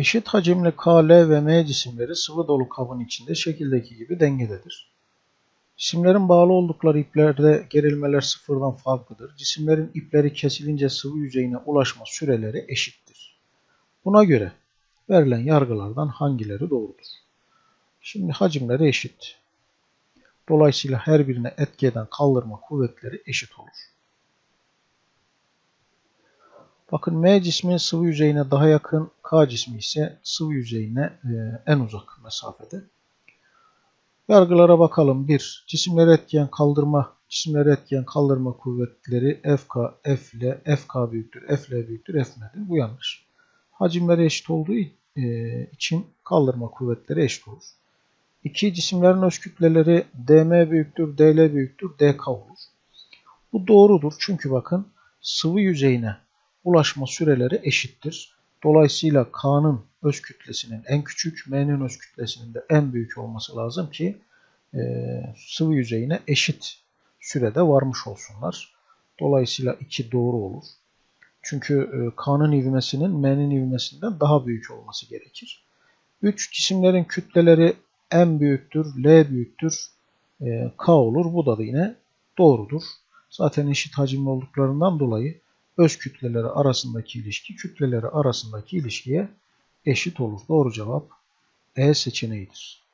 Eşit hacimli K, L ve M cisimleri sıvı dolu kabın içinde şekildeki gibi dengededir. Cisimlerin bağlı oldukları iplerde gerilmeler sıfırdan farklıdır. Cisimlerin ipleri kesilince sıvı yüzeyine ulaşma süreleri eşittir. Buna göre verilen yargılardan hangileri doğrudur? Şimdi hacimleri eşit. Dolayısıyla her birine etki eden kaldırma kuvvetleri eşit olur. Bakın M cismi sıvı yüzeyine daha yakın, K cismi ise sıvı yüzeyine e, en uzak mesafede. Yargılara bakalım. 1. Cisimleri etkileyen kaldırma, cisimleri etkileyen kaldırma kuvvetleri FK, F FK büyüktür, FL büyüktür, F nedir? Bu yanlış. Hacimleri eşit olduğu e, için kaldırma kuvvetleri eşit olur. 2. Cisimlerin öz kütleleri dm büyüktür, dl büyüktür, dk olur. Bu doğrudur çünkü bakın sıvı yüzeyine ulaşma süreleri eşittir. Dolayısıyla K'nın öz kütlesinin en küçük, M'nin öz kütlesinin de en büyük olması lazım ki e, sıvı yüzeyine eşit sürede varmış olsunlar. Dolayısıyla 2 doğru olur. Çünkü e, K'nın ivmesinin M'nin ivmesinden daha büyük olması gerekir. 3 cisimlerin kütleleri M büyüktür, L büyüktür, e, K olur. Bu da, yine doğrudur. Zaten eşit hacimli olduklarından dolayı öz kütleleri arasındaki ilişki kütleleri arasındaki ilişkiye eşit olur. Doğru cevap E seçeneğidir.